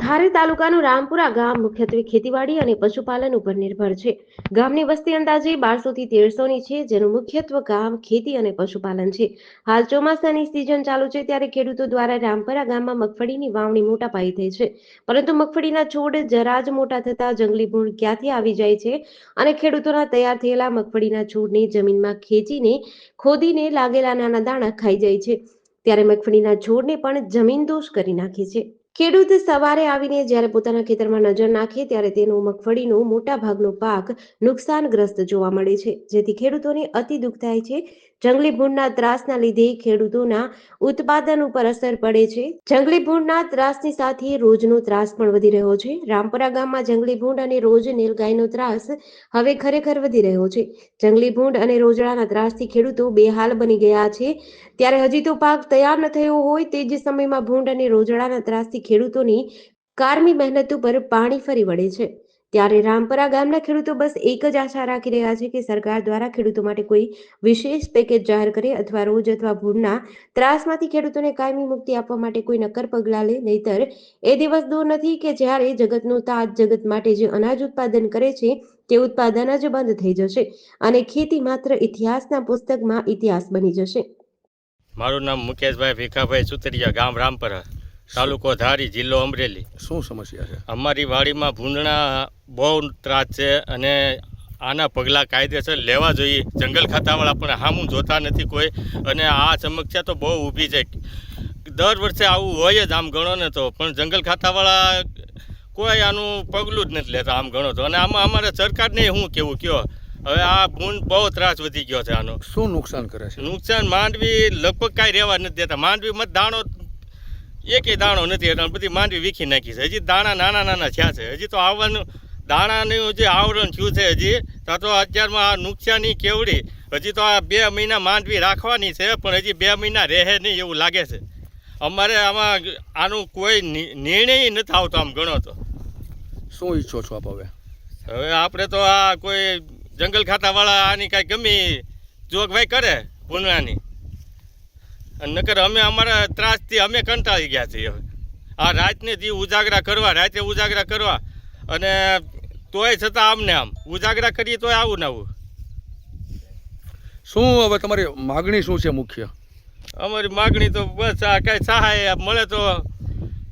ધારી તાલુકાનું રામપુરા ગામ મુખ્યત્વે ખેતીવાડી અને પશુપાલન ઉપર નિર્ભર છે. ગામની વસ્તી અંદાજે બારસો થી તેરસોની છે, જેનું મુખ્યત્વ ગામ, ખેતી અને પશુપાલન છે. હાલ ચોમાસાની સિઝન ચાલુ છે ત્યારે ખેડૂતો દ્વારા રામપરા ગામમાં મગફળીની વાવણી મોટા પાયે થઈ છે. પરંતુ મગફળીના છોડ જરા જ મોટા થતા જંગલી ભૂંડ ક્યાંથી આવી જાય છે? અને ખેડૂતોના તૈયાર થયેલા મગફળીના છોડને જમીનમાં ખેંચીને, ખોદીને લાગેલા નાના દાણા ખાઈ જાય છે. ત્યારે મગફળીના છોડને પણ જમીન દોષ કરી નાખે છે. ખેડૂત સવારે આવીને જ્યારે પોતાના ખેતરમાં નજર નાખે ત્યારે તેનો મગફળીનો મોટા ભાગનો પાક નુકસાનગ્રસ્ત જોવા મળે છે. જેથી ખેડૂતોને અતિ દુઃખ થાય છે જંગલી ભૂંડના ત્રાસના લીધે ખેડૂતોના ઉત્પાદન ઉપર અસર પડે છે. જંગલી ભૂંડના ત્રાસની સાથે રોજનો ત્રાસ પણ વધી રહ્યો છે. રામપરા ગામમાં જંગલી ભૂંડ અને રોજ નીલગાયનો ત્રાસ હવે ખરેખર વધી રહ્યો છે. જંગલી ભૂંડ અને રોજડાના ત્રાસથી ખેડૂતો બેહાલ બની ગયા છે. ત્યારે હજી તો પાક તૈયાર ન થયો હોય તે જ સમયમાં ભૂંડ અને રોજડાના ત્રાસથી ખેડૂતોની કારમી મહેનત ઉપર પાણી ફરી વળે છે. ત્યારે રામપરા ગામના ખેડૂતો બસ એક જ આશા રાખી રહ્યા છે કે સરકાર દ્વારા ખેડૂતો માટે કોઈ વિશેષ પેકેજ જાહેર કરે અથવા રોજ અથવા ભૂંડના ત્રાસમાંથી ખેડૂતોને કાયમી મુક્તિ આપવા માટે કોઈ નક્કર પગલાં લે. નહીતર, એ દિવસ દૂર નથી કે જ્યારે જગતનો તાજ જગત માટે જે અનાજ ઉત્પાદન કરે છે, તે ઉત્પાદન જ બંધ થઈ જશે અને ખેતી માત્ર ઇતિહાસના પુસ્તકમાં ઇતિહાસ બની જશે. મારું નામ મુકેશભાઈ ભીખાભાઈ સુતરિયા, ગામ રામપરા. તાલુકો ધારી જિલ્લો અમરેલી. શું સમસ્યા છે? અમારી વાડીમાં ભૂંડણા બહુ ત્રાસ છે અને આના પગલાં કાયદેસર લેવા જોઈએ. જંગલ ખાતાવાળા પણ હામું જોતા નથી કોઈ અને આ સમસ્યા તો બહુ ઊભી છે. દર વર્ષે આવું હોય જ આમ ગણો ને તો પણ જંગલ ખાતાવાળા કોઈ આનું પગલું જ નથી લેતા આમ ગણો તો. અને આમાં અમારે સરકારને શું કેવું કયો હવે આ ભૂંડ બહુ ત્રાસ વધી ગયો છે આનો. શું નુકસાન કરે છે? નુકસાન માંડવી લગભગ કાંઈ રહેવા નથી દેતા. માંડવીમાં દાણો એકેય દાણો નથી એટલે બધી માંડવી વીખી નાખી છે. હજી દાણા નાના નાના થયા છે. હજી તો આવવાનું દાણાનું જે આવરણ થયું છે હજી તો અત્યારમાં આ નુકસાની કેવડી? હજી તો આ બે મહિના માંડવી રાખવાની છે પણ હજી બે મહિના રહે નહીં એવું લાગે છે. અમારે આમાં આનું કોઈ નિર્ણય નથી આવતો આમ ગણો તો. શું ઈચ્છો છો આપ હવે? હવે આપણે તો આ કોઈ જંગલ ખાતાવાળા આની કાંઈ ગમી જોગવાઈ કરે પૂર્ણાની નકર અમે અમારા ત્રાસથી અમે કંટાળી ગયા છીએ હવે. આ રાતને દી ઉજાગરા કરવા રાતે ઉજાગરા કરવા અને તોય છતાં આમને આમ. ઉજાગરા કરીએ તોય આવું ને આવું. શું હવે તમારી માગણી શું છે મુખ્ય? અમારી માગણી તો બસ આ કાંઈ સહાય મળે તો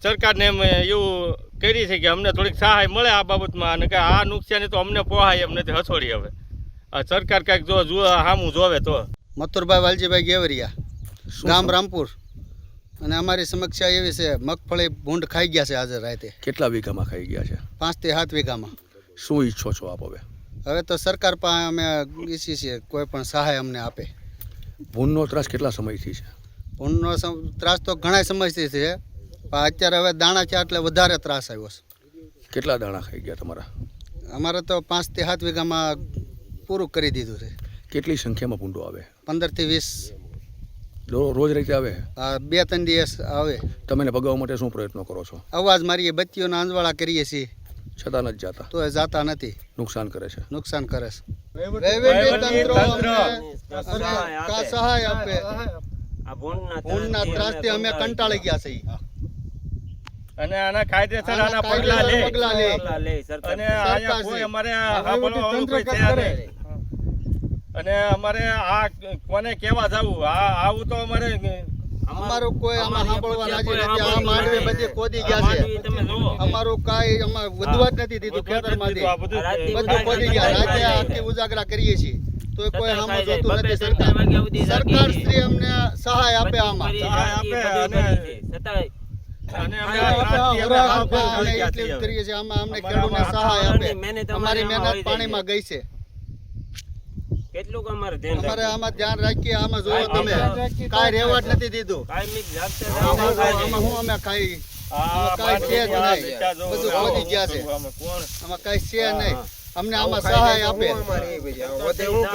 સરકારને એમ એવું કરી છે કે અમને થોડીક સહાય મળે આ બાબતમાં. અને કે આ નુકસાની તો અમને પોહાય એમ નથી હસોડી હવે. આ સરકાર કાંઈક જો જુઓ સામું જોવે તો. મથુરભાઈ વાલજીભાઈ ગેવરિયા. ગામ રામપુર. અને અમારી સમસ્યા એવી છે મગફળી ભૂંડ ખાઈ ગયા છે આજે રાતે. કેટલા વીઘામાં ખાઈ ગયા છે? પાંચથી સાત વીઘામાં. શું ઈચ્છો છો આપ હવે? હવે તો સરકાર પાસે અમે ઈચ્છી છીએ કોઈ પણ સહાય અમને આપે. ભૂંડનો ત્રાસ કેટલા સમયથી છે? ભૂંડનો ત્રાસ તો ઘણા સમયથી છે પણ અત્યારે હવે દાણા છે એટલે વધારે ત્રાસ આવ્યો છે. કેટલા દાણા ખાઈ ગયા તમારા? અમારે તો પાંચથી સાત વીઘામાં પૂરું કરી દીધું છે. કેટલી સંખ્યામાં ભૂંડો આવે? પંદરથી વીસ. રોજ રીતે આવે? આ બે ત્રણ દિવસ આવે. તમે ભગાવવા માટે શું પ્રયત્નો કરો છો? અવાજ મારીએ બત્તીઓના આંજવાળા કરીએ છીએ. છતાં નથી જતા. તો એ જાતા નથી. નુકસાન કરે છે. નુકસાન કરે છે. સહાય આપે. ભૂનના ત્રાસથી અમે કંટાળી ગયા છીએ. અને આના કાયદેસર આના પગલા લે. પગલા પગલાં લે. અને આયા કોઈ અમારે સાંભળવા કોઈ છે નહીં. અને અમારે આ કોને કેવા જવું? આ આવું તો અમારે અમારું કોઈ આમાં સાંભળવા રાજી નથી. આ માંડવી બધી ખોદી ગયા છે. અમારું કાંઈ અમારે વધવા જ નથી દીધું ખેતરમાંથી. બધું ખોદી ગયા. રાતે આખી ઉજાગરા કરીએ છીએ. તો કોઈ સામું જોતું નથી. સરકાર સરકાર શ્રી અમને સહાય આપે આમાં. આપે અને સહાય આપે. અમારી મહેનત પાણીમાં ગઈ છે. કેટલું અમારે ધ્યાન અમારે આમાં ધ્યાન રાખીએ આમાં જોવો તમે. કાઈ રેવાટ નથી દીધું. કાયમિક જાગતે આમાં શું અમે કાઈ કાઈ છે જ નહીં. બધું આવો, ગયા છે. આમાં કોણ? આમાં કાંઈ છે નહીં. અમને આમાં સહાય આપે. હું